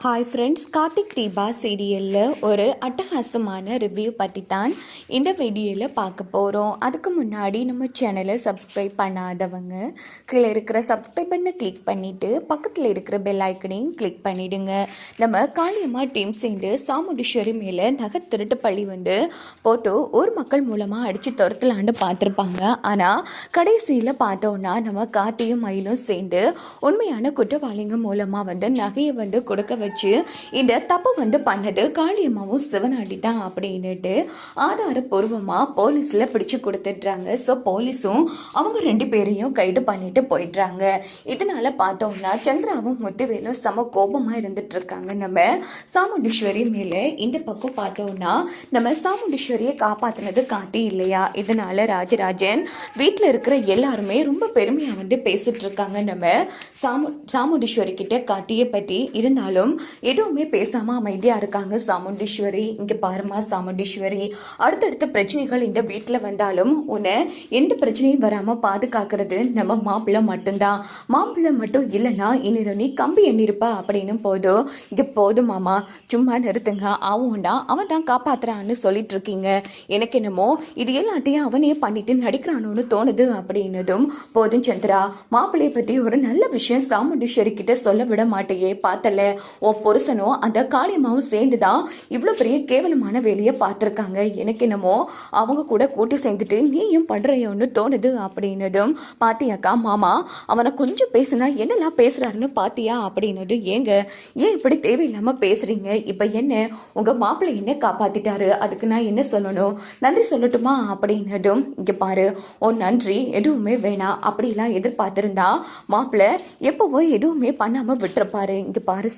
Hi friends Karthik Deepa சீரியலில் ஒரு அட்டகாசமான ரிவ்யூ பற்றி தான் இந்த வீடியோவில் பார்க்க போகிறோம் அதுக்கு முன்னாடி நம்ம சேனலை சப்ஸ்கிரைப் பண்ணாதவங்க கீழே இருக்கிற சப்ஸ்கிரைப் பண்ண கிளிக் பண்ணிவிட்டு பக்கத்தில் இருக்கிற பெல் ஐக்கனையும் கிளிக் பண்ணிவிடுங்க நம்ம காளியம்மா டீம் சேர்ந்து சாமுண்டீஸ்வரி மேலே நகை திருட்டு பள்ளி வந்து போட்டு ஊர் மக்கள் மூலமாக அடித்து துரத்தலான்னு பார்த்துருப்பாங்க. ஆனால் கடைசியில் பார்த்தோன்னா நம்ம கார்த்தியும் மயிலும் சேர்ந்து உண்மையான குற்றவாளிங்க மூலமாக வந்து நகையை வந்து கொடுக்க வச்சு இந்த தப்பு வந்து பண்ணது காளியம்மாவும் சிவனாடி தான் அப்படின்னுட்டு ஆதாரப்பூர்வமாக போலீஸில் பிடிச்சு கொடுத்துட்றாங்க. ஸோ போலீஸும் அவங்க ரெண்டு பேரையும் கைது பண்ணிட்டு போயிடுறாங்க. இதனால பார்த்தோம்னா சந்திராவும் முத்துவேலும் செம கோபமாக இருந்துட்டு இருக்காங்க நம்ம சாமுண்டீஸ்வரி மேலே இந்த பக்கம் பார்த்தோம்னா நம்ம சாமுண்டீஸ்வரியை காப்பாற்றினது காட்டி இல்லையா? இதனால ராஜராஜன் வீட்டில் இருக்கிற எல்லாருமே ரொம்ப பெருமையாக வந்து பேசிட்டு இருக்காங்க நம்ம சாமு சாமுண்டீஸ்வரி கிட்ட காட்டியை பற்றி இருந்தாலும் எதுவுமே பேசாமல் அமைதியாக இருக்காங்க சாமுண்டீஸ்வரி. இங்கே பாருமா சாமுண்டீஸ்வரி. அடுத்தடுத்த பிரச்சனைகள் இந்த வீட்டில் வந்தாலும் உன்னை எந்த பிரச்சனையும் வராமல் பாதுகாக்கிறது நம்ம மாப்பிள்ளை மட்டும்தான். மாப்பிள்ளை மட்டும் இல்லைன்னா இனி நீ கம்பி எண்ணிருப்பா அப்படின்னு போதும் இங்கே போதும் மாமா. சும்மா நிறுத்துங்க. ஆவும்டா அவன் தான் காப்பாத்துறான்னு சொல்லிட்டு இருக்கீங்க. எனக்கு என்னமோ இது எல்லாத்தையும் அவனே பண்ணிட்டு நடிக்கிறானோன்னு தோணுது அப்படின்னதும் போதும் சந்திரா. மாப்பிள்ளைய பற்றி ஒரு நல்ல விஷயம் சாமுண்டீஸ்வரி கிட்ட சொல்ல விட மாட்டேயே பார்த்தல உன் புருஷனும் அந்த காளியம்மாவும் சேர்ந்து தான் இவ்வளோ பெரிய கேவலமான வேலையை பார்த்துருக்காங்க. எனக்கு என்னமோ அவங்க கூட கூட்டி சேர்ந்துட்டு நீயும் பண்ணுறையோன்னு தோணுது அப்படின்னதும் பாத்தியாக்கா மாமா அவனை கொஞ்சம் பேசுனா என்னெல்லாம் பேசுகிறாருன்னு பாத்தியா அப்படின்னது ஏங்க ஏன் இப்படி தேவையில்லாமல் பேசுகிறீங்க இப்போ என்ன உங்கள் மாப்பிள்ளை என்ன காப்பாற்றிட்டாரு அதுக்கு நான் என்ன சொல்லணும்? நன்றி சொல்லட்டுமா அப்படின்னதும் இங்கே பாரு ஓ நன்றி எதுவுமே வேணாம் அப்படிலாம் எதிர்பார்த்துருந்தா மாப்பிள்ளை எப்போவோ எதுவுமே பண்ணாமல் விட்டுருப்பாரு இங்கே பாரு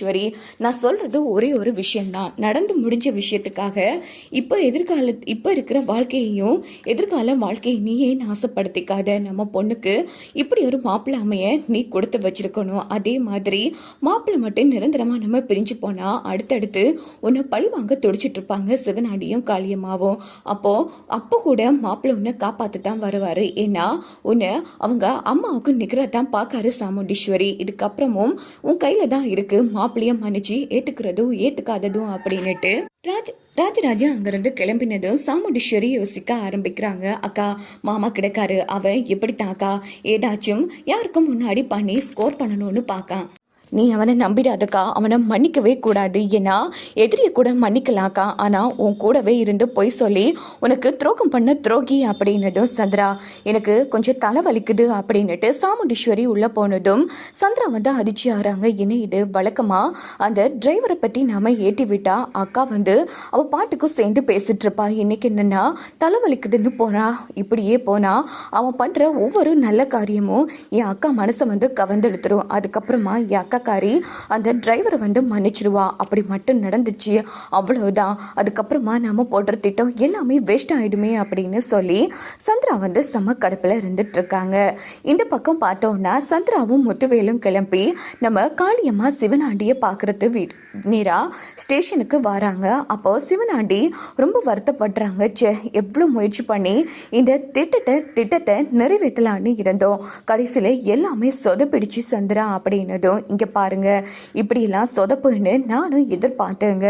ஈஸ்வரி நான் சொல்றது ஒரே ஒரு விஷயம்தான். நடந்து முடிஞ்ச விஷயத்துக்காக இப்போ எதிர்கால இப்போ இருக்கிற வாழ்க்கையையும் எதிர்கால வாழ்க்கையை நீயே ஆசைப்படுத்திக்காத நம்ம பொண்ணுக்கு இப்படி ஒரு மாப்பிள்ளை அமைய நீ கொடுத்து வச்சிருக்கணும். அதே மாதிரி மாப்பிள்ளை மட்டும் நிரந்தரமா நம்ம பிரிஞ்சு போனா அடுத்தடுத்து உன்னை பழி வாங்க துடிச்சிட்டு இருப்பாங்க சிவனாடியும் காளியம்மாவும். அப்போ அப்போ கூட மாப்பிள்ளை உன்னை காப்பாத்து தான் வருவார். ஏன்னா உன்னை அவங்க அம்மாவுக்கு நிகராக தான் பார்க்காரு சாமுண்டீஸ்வரி. இதுக்கப்புறமும் உன் கையில தான் இருக்கு மாப்பிள்ளைய மன்னிச்சு ஏத்துக்கிறதும் ஏத்துக்காததும் அப்படின்னுட்டு ராஜ் ராஜராஜா அங்கிருந்து கிளம்பினதும் சாமுண்டீஸ்வரி யோசிக்க ஆரம்பிக்கிறாங்க. அக்கா மாமா கிடக்காரு. அவன் எப்படித்தான் அக்கா? ஏதாச்சும் யாருக்கும் முன்னாடி பண்ணி ஸ்கோர் பண்ணணும்னு பார்க்கான் நீ அவனை நம்பிடாதக்கா அவனை மன்னிக்கவே கூடாது. ஏன்னா எதிரியை கூட மன்னிக்கலாக்கா ஆனால் உன் கூடவே இருந்து பொய் சொல்லி உனக்கு துரோகம் பண்ண துரோகி அப்படின்னதும் சந்திரா. எனக்கு கொஞ்சம் தலை வலிக்குது அப்படின்னுட்டு சாமுண்டீஸ்வரி உள்ளே போனதும் சந்திரா வந்து அதிர்ச்சி ஆகிறாங்க என்ன இது வழக்கமாக அந்த டிரைவரை பற்றி நாம் ஏற்றி விட்டா அக்கா வந்து அவள் பாட்டுக்கும் சேர்ந்து பேசிட்டு இருப்பா. இன்னைக்கு என்னென்னா தலை வலிக்குதுன்னு போனா இப்படியே போனா அவன் பண்ணுற ஒவ்வொரு நல்ல காரியமும் என் அக்கா மனசை வந்து கவர்ந்தெடுத்துரும். அதுக்கப்புறமா என் அக்கா அக்காக்காரி அந்த டிரைவரை வந்து மன்னிச்சிடுவா அப்படி மட்டும் நடந்துச்சு. அவ்வளோதான் அதுக்கப்புறமா நம்ம போடுற திட்டம் எல்லாமே வேஸ்ட் ஆகிடுமே அப்படின்னு சொல்லி சந்திரா வந்து செம கடுப்பில் இருந்துட்டுருக்காங்க. இந்த பக்கம் பார்த்தோம்னா சந்திராவும் முத்துவேலும் கிளம்பி நம்ம காளியம்மா சிவனாண்டியை பார்க்கறது வீ நேரா ஸ்டேஷனுக்கு வராங்க. அப்போ சிவனாண்டி ரொம்ப வருத்தப்படுறாங்க. சே எவ்வளோ முயற்சி பண்ணி இந்த திட்டத்தை திட்டத்தை நிறைவேற்றலான்னு இருந்தோம். கடைசியில் எல்லாமே சொதப்பிடிச்சு சந்திரா அப்படின்னதும் இங்கே பாருங்க. இப்படியெல்லாம் சொதப்புன்னு நானும் எதிர்பார்த்தேங்க.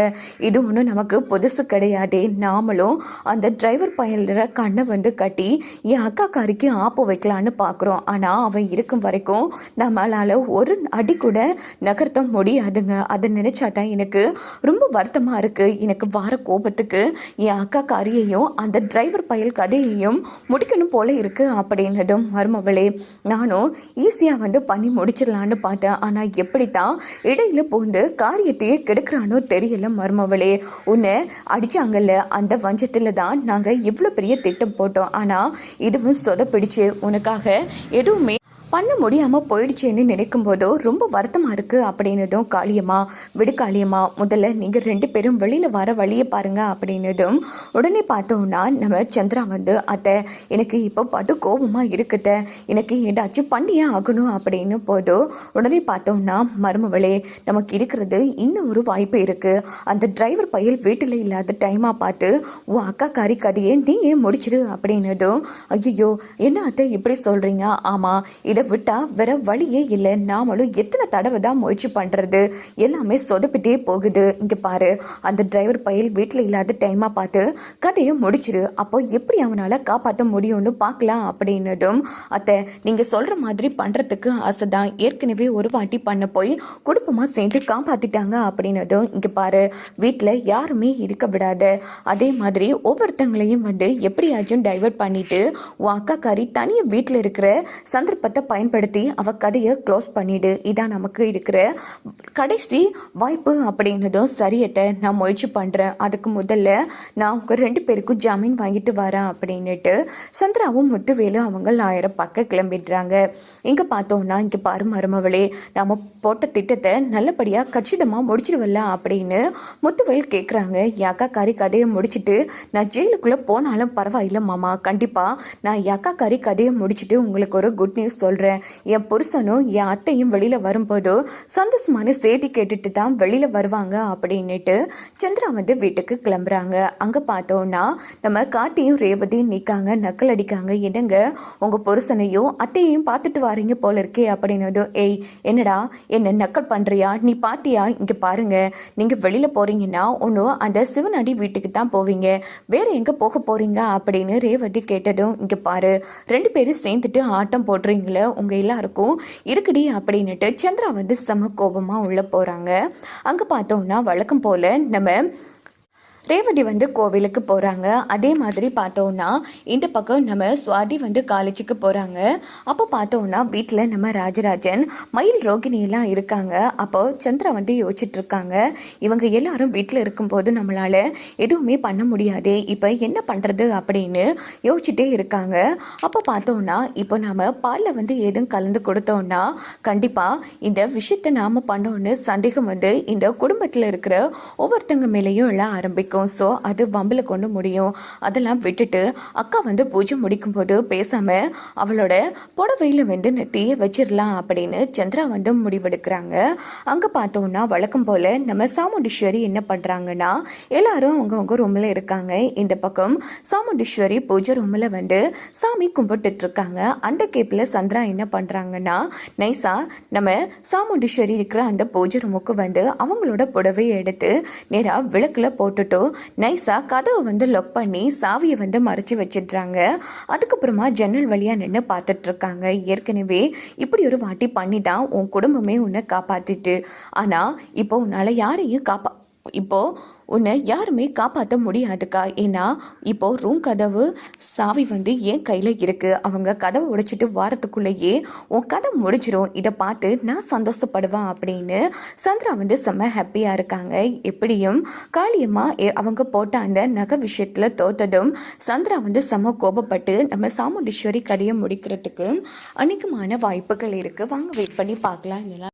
இது ஒன்றும் நமக்கு புதுசு கிடையாதே. நாமளும் அந்த டிரைவர் பயலரை கண்ணை வந்து கட்டி என் அக்காக்காரிக்கு ஆப்பு வைக்கலான்னு பார்க்குறோம் ஆனால் அவன் இருக்கும் வரைக்கும் நம்மளால் ஒரு அடி கூட நகர்த்த முடியாதுங்க. அதை நினச்சா தான் எனக்கு ரொம்ப வருத்தமாக இருக்குது எனக்கு வார கோபத்துக்கு என் அக்கா காரியையும் அந்த டிரைவர் பயல் கதையையும் முடிக்கணும் போல இருக்குது அப்படின்னதும் மருமவளே நானும் ஈஸியாக வந்து பண்ணி முடிச்சிடலான்னு பார்த்தேன். ஆனால் எப்படி தான் இடையில பூந்து காரியத்தையே கெடுக்கிறானோ தெரியல மருமவளே. உன்னை அடிச்சாங்கல்ல அந்த வஞ்சத்தில் தான் நாங்கள் இவ்வளோ பெரிய திட்டம் போட்டோம். ஆனால் இதுவும் சொதப்பிடிச்சு. உனக்காக எதுவுமே பண்ண முடியாமல் போயிடுச்சேன்னு நினைக்கும் போதோ ரொம்ப வருத்தமாக இருக்குது அப்படின்னதும் காளியம்மா விடு காளியம்மா முதல்ல நீங்கள் ரெண்டு பேரும் வெளியில் வர வழியை பாருங்கள் அப்படின்னதும் உடனே பார்த்தோம்னா நம்ம சந்திரா வந்து அத்தை எனக்கு இப்போ பாட்டு கோபமாக இருக்குத எனக்கு ஏதாச்சும் பண்ணியே ஆகணும் அப்படின்னு போதோ உடனே பார்த்தோம்னா மருமவளே நமக்கு இருக்கிறது இன்னும் ஒரு வாய்ப்பு இருக்குது அந்த டிரைவர் பையல் வீட்டில் இல்லாத டைமாக பார்த்து உன் அக்கா காரி கதையை நீ ஏன் முடிச்சிரு அப்படின்னதும் ஐயோ என்ன அத்தை இப்படி சொல்கிறீங்க ஆமாம் இதை இதை விட்டா வேற வழியே இல்லை. நாமளும் எத்தனை தடவை தான் முயற்சி பண்ணுறது எல்லாமே சொதப்பிட்டே போகுது. இங்கே பாரு அந்த டிரைவர் பையல் வீட்டில் இல்லாத டைமாக பார்த்து கதையை முடிச்சிரு. அப்போ எப்படி அவனால் காப்பாற்ற முடியும்னு பார்க்கலாம் அப்படின்னதும் அத்தை நீங்கள் சொல்கிற மாதிரி பண்ணுறதுக்கு ஆசை தான். ஏற்கனவே ஒரு வாட்டி பண்ண போய் குடும்பமாக சேர்ந்து காப்பாற்றிட்டாங்க அப்படின்னதும் இங்கே பாரு வீட்டில் யாருமே இருக்க விடாத. அதே மாதிரி ஒவ்வொருத்தங்களையும் வந்து எப்படியாச்சும் டைவர்ட் பண்ணிட்டு உன் அக்காக்காரி தனியாக வீட்டில் இருக்கிற சந்தர்ப்பத்தை பயன்படுத்தி அவ கதையை க்ளோஸ் பண்ணிடு. இதான் நமக்கு இருக்கிற கடைசி வாய்ப்பு அப்படின்னதும் சரியத்தை நான் முயற்சி பண்ணுறேன் அதுக்கு முதல்ல நான் உங்க ரெண்டு பேருக்கும் ஜாமீன் வாங்கிட்டு வரேன் அப்படின்னுட்டு சந்திராவும் முத்துவேலு அவங்க ஆயிரம் பார்க்க கிளம்பிடுறாங்க. இங்கே பார்த்தோம்னா இங்கே பாரு மருமவளே நம்ம போட்ட திட்டத்தை நல்லபடியாக கச்சிதமாக முடிச்சிடுவல்ல அப்படின்னு முத்துவேல் கேட்குறாங்க என் அக்காக்காரி கதையை முடிச்சிட்டு நான் ஜெயிலுக்குள்ளே போனாலும் பரவாயில்ல மாமா. கண்டிப்பாக நான் என் அக்காக்காரி கதையை முடிச்சுட்டு உங்களுக்கு ஒரு குட் நியூஸ் சொல்கிறேன் என் புருஷனும் என் அத்தையும் வெளியில் வரும்போது சந்தோஷமான செய்தி கேட்டுட்டு தான் வெளியில் வருவாங்க அப்படின்னுட்டு சந்திரா வந்து வீட்டுக்கு கிளம்புறாங்க. அங்கே பார்த்தோன்னா நம்ம கார்த்தியும் ரேவதியும் நிற்காங்க நக்கல் அடிக்காங்க. என்னங்க உங்கள் புருஷனையும் அத்தையையும் பார்த்துட்டு வாரீங்க போல இருக்கே அப்படின்னதும் ஏய் என்னடா என்ன நக்கல் பண்ணுறியா நீ பார்த்தியா இங்கே பாருங்க நீங்கள் வெளியில் போகிறீங்கன்னா ஒன்றும் அந்த சிவனடி வீட்டுக்கு தான் போவீங்க. வேறு எங்கே போக போகிறீங்க அப்படின்னு ரேவதி கேட்டதும் இங்கே பாரு ரெண்டு பேரும் சேர்ந்துட்டு ஆட்டம் போடுறீங்களே உங்கள் எல்லாருக்கும் இருக்குடி அப்படின்னுட்டு சந்திரா வந்து செம கோபமாக உள்ளே போகிறாங்க அங்கே பார்த்தோம்னா வழக்கம் போல் நம்ம ரேவதி வந்து கோவிலுக்கு போகிறாங்க அதே மாதிரி பார்த்தோன்னா இந்த பக்கம் நம்ம சுவாதி வந்து காலேஜுக்கு போகிறாங்க அப்போ பார்த்தோன்னா வீட்டில் நம்ம ராஜராஜன் மயில் ரோகிணியெல்லாம் இருக்காங்க. அப்போ சந்திரா வந்து யோசிச்சுட்ருக்காங்க இவங்க எல்லாரும் வீட்டில் இருக்கும்போது நம்மளால் எதுவுமே பண்ண முடியாது இப்போ என்ன பண்ணுறது அப்படின்னு யோசிச்சுட்டே இருக்காங்க. அப்போ பார்த்தோன்னா இப்போ நாம் பாலில் வந்து எதுவும் கலந்து கொடுத்தோன்னா கண்டிப்பாக இந்த விஷயத்தை நாம் பண்ணோன்னு சந்தேகம் வந்து இந்த குடும்பத்தில் இருக்கிற ஒவ்வொருத்தங்க மேலேயும் எல்லாம் ஆரம்பிக்கும். இருக்கும். ஸோ அது வம்பில் கொண்டு முடியும். அதெல்லாம் விட்டுட்டு அக்கா வந்து பூஜை முடிக்கும்போது பேசாமல் அவளோட புடவையில் வந்து நெத்தியை வச்சிடலாம் அப்படின்னு சந்திரா வந்து முடிவெடுக்கிறாங்க. அங்கே பார்த்தோம்னா வழக்கம் போல் நம்ம சாமுண்டீஸ்வரி என்ன பண்ணுறாங்கன்னா எல்லாரும் அவங்கவுங்க ரூமில் இருக்காங்க. இந்த பக்கம் சாமுண்டீஸ்வரி பூஜை ரூமில் வந்து சாமி கும்பிட்டுட்ருக்காங்க. அந்த கேப்பில் சந்திரா என்ன பண்ணுறாங்கன்னா நைஸாக நம்ம சாமுண்டீஸ்வரி இருக்கிற அந்த பூஜை ரூமுக்கு வந்து அவங்களோட புடவையை எடுத்து நேராக விளக்கில் போட்டுட்டோம் நைஸாக கதவை வந்து லொக் பண்ணி சாவியை வந்து மறைச்சி வச்சிடுறாங்க. அதுக்கப்புறமா ஜன்னல் வழியாக நின்று பார்த்துட்ருக்காங்க. ஏற்கனவே இப்படி ஒரு வாட்டி பண்ணி தான் உன் குடும்பமே உன்னை காப்பாற்றிட்டு ஆனால் இப்போ உன்னால் யாரையும் காப்பா இப்போது உன்னை யாருமே காப்பாற்ற முடியாதுக்கா. ஏன்னா இப்போ ரூம் கதவு சாவி வந்து என் கையில் இருக்குது அவங்க கதவை உடைச்சிட்டு வாரத்துக்குள்ளேயே உன் கதை முடிச்சிரும் இதை பார்த்து நான் சந்தோஷப்படுவேன் அப்படின்னு சந்திரா வந்து செம்ம ஹாப்பியாக இருக்காங்க. எப்படியும் காளியம்மா எ- அவங்க போட்ட அந்த நகை விஷயத்தில் தோத்ததும் சந்திரா வந்து செம்ம கோபப்பட்டு நம்ம சாமுண்டீஸ்வரி கதையை முடிக்கிறதுக்கு அநேகமான வாய்ப்புகள் இருக்குது வாங்க வெயிட் பண்ணி பார்க்கலாம். இல்லைனா